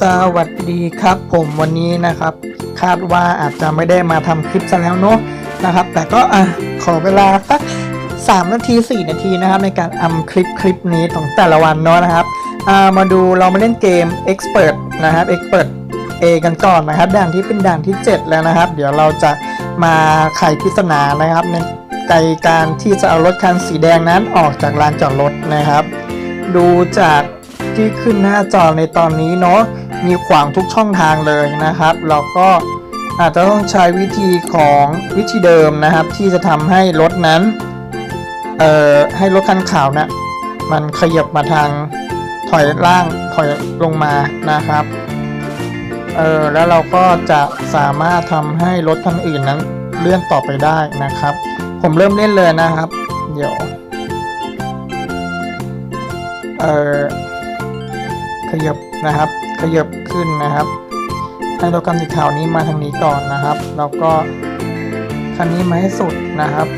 สวัสดีครับผมวันนี้นะครับ คาดว่าอาจจะไม่ได้มาทำคลิปซะแล้วเนอะนะครับ แต่ก็อะขอเวลาสัก 3 นาที 4 นาทีนะครับ ในการทำคลิปคลิปนี้ของแต่ละวันเนาะนะครับอ่ามาดูเรามาเล่นเกม Expert นะครับ Expert A กันก่อนนะครับด่านที่เป็นด่านที่ 7 แล้วนะครับ เดี๋ยวเราจะมาไขปริศนานะครับในในการที่จะเอารถคันสีแดงนั้นออกจากลานจอดรถนะครับ ดูจาก ที่ขึ้นหน้าจอในตอนนี้เนาะมีขวางทุกช่องทางเลยนะครับเราก็อาจจะต้องใช้วิธีของวิธีเดิมนะครับ ที่จะทำให้รถนั้นเอ่อให้รถคันขาวนะมันขยับมาทางถอยล่างถอยลงมานะครับเออแล้วเราก็จะสามารถทำให้รถคันอื่นนั้นเลื่อนต่อไปได้นะครับ ผมเริ่มเล่นเลยนะครับ เดี๋ยวเอ่อ ยับนะครับ ขยับขึ้นนะครับ ให้รถคันสีขาวนี้มาทางนี้ก่อนนะครับ แล้วก็คันนี้มาให้สุดนะครับ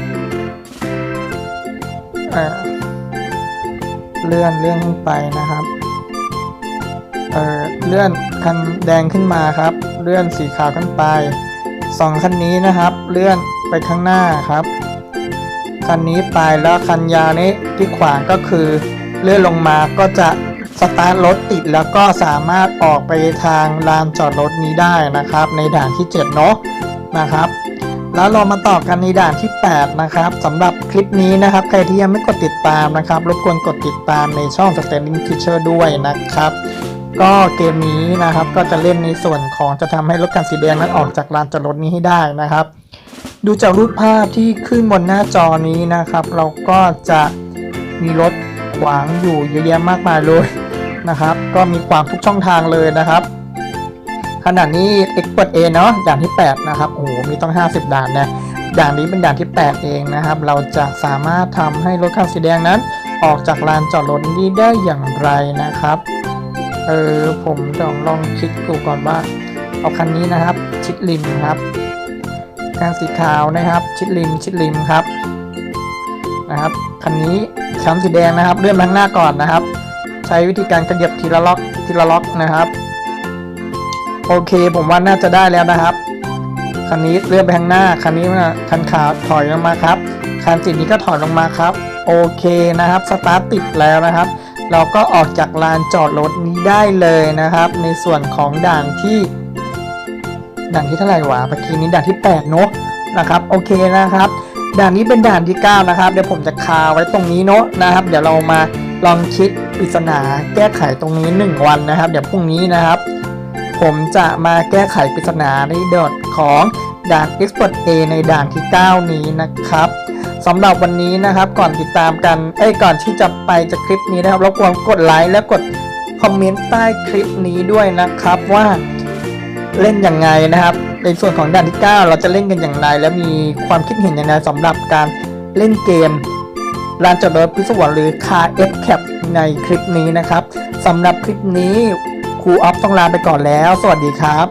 เออเลื่อนเลื่อนขึ้นไปนะครับเออเลื่อนคันแดงขึ้นมาครับ เลื่อนสีขาวขึ้นไปสองคันนี้นะครับ เลื่อนไปข้างหน้าครับคันนี้ไปแล้วคันยาวนี้ที่ขวางก็คือเลื่อนลงมาก็จะ สตาร์ทรถติดแล้วก็สามารถออกไปทางลานจอดรถนี้ได้นะครับ ในด่านที่ 7 เนาะนะครับ แล้วเรามาต่อกันในด่านที่ 8 นะครับสำหรับคลิปนี้นะครับ ใครที่ยังไม่กดติดตามนะครับ รบกวนกดติดตามในช่อง Standing Teacher ด้วยนะครับ ก็เกมนี้นะครับก็จะเล่นในส่วนของจะทำให้รถคันสีแดงนั้นออกจากลานจอดรถนี้ให้ได้นะครับ ดูจากรูปภาพที่ขึ้นบนหน้าจอนี้นะครับ เราก็จะมีรถขวางอยู่เยอะแยะมากมายเลย นะครับ ก็มีขวางทุกช่องทางเลยนะครับ ขณะนี้ Expert A เนาะด่านที่ 8 นะครับ โอ้โห มีต้อง 50 ด่านนะ ด่านนี้เป็นด่านที่ 8 เองนะครับ เราจะสามารถทำให้รถคันสีแดงนั้น ออกจากลานจอดรถนี้ได้อย่างไรนะครับ เออ ผมลองลองคิดดูก่อนว่า เอาคันนี้นะครับ ชิดริมครับคันสีขาวนะครับ ชิดริม ชิดริมครับ นะครับ คันนี้คันสีแดงนะครับ เลื่อนมาข้างหน้าก่อนนะครับ ใช้วิธีการขยับทีละล็อกทีละล็อกนะครับ โอเคผมว่าน่าจะได้แล้วนะครับ คันนี้เลื่อนไปข้างหน้า คันนี้นะคันขาวถอยลงมาครับ คันสีนี้ก็ถอยลงมาครับ โอเคนะครับ สตาร์ทติดแล้วนะครับ เราก็ออกจากลานจอดรถนี้ได้เลยนะครับ ในส่วนของด่านที่ด่านที่เท่าไหร่วะเมื่อกี้นี้ด่านที่8เนอะนะครับ โอเคนะครับด่านนี้เป็นด่านที่ 9 นะครับ เดี๋ยวผมจะคาไว้ตรงนี้เนอะนะครับ เดี๋ยวเรามาลองคิด ปริศนาแก้ไขตรงนี้ 1 วันนะครับ เดี๋ยวพรุ่งนี้นะครับ ผมจะมาแก้ไขปริศนาในด่านของด่าน Expert A ในด่านที่ 9 นี้นะครับสำหรับวันนี้นะครับก่อนติดตามกันเอ้ยก่อนที่จะไปจากคลิปนี้นะครับรบกวนกดไลค์และกดคอมเมนต์ใต้คลิปนี้ด้วยนะครับว่าเล่นยังไงนะครับ ในส่วนของด่านที่ 9 เราจะเล่นกันอย่างไร และมีความคิดเห็นอย่างไรสำหรับการเล่นเกม ลานจอดรถพิศวรหรือ Car F Cap ในคลิปนี้นะครับสำหรับคลิปนี้ครูออฟต้องลาไปก่อนแล้ว สวัสดีครับ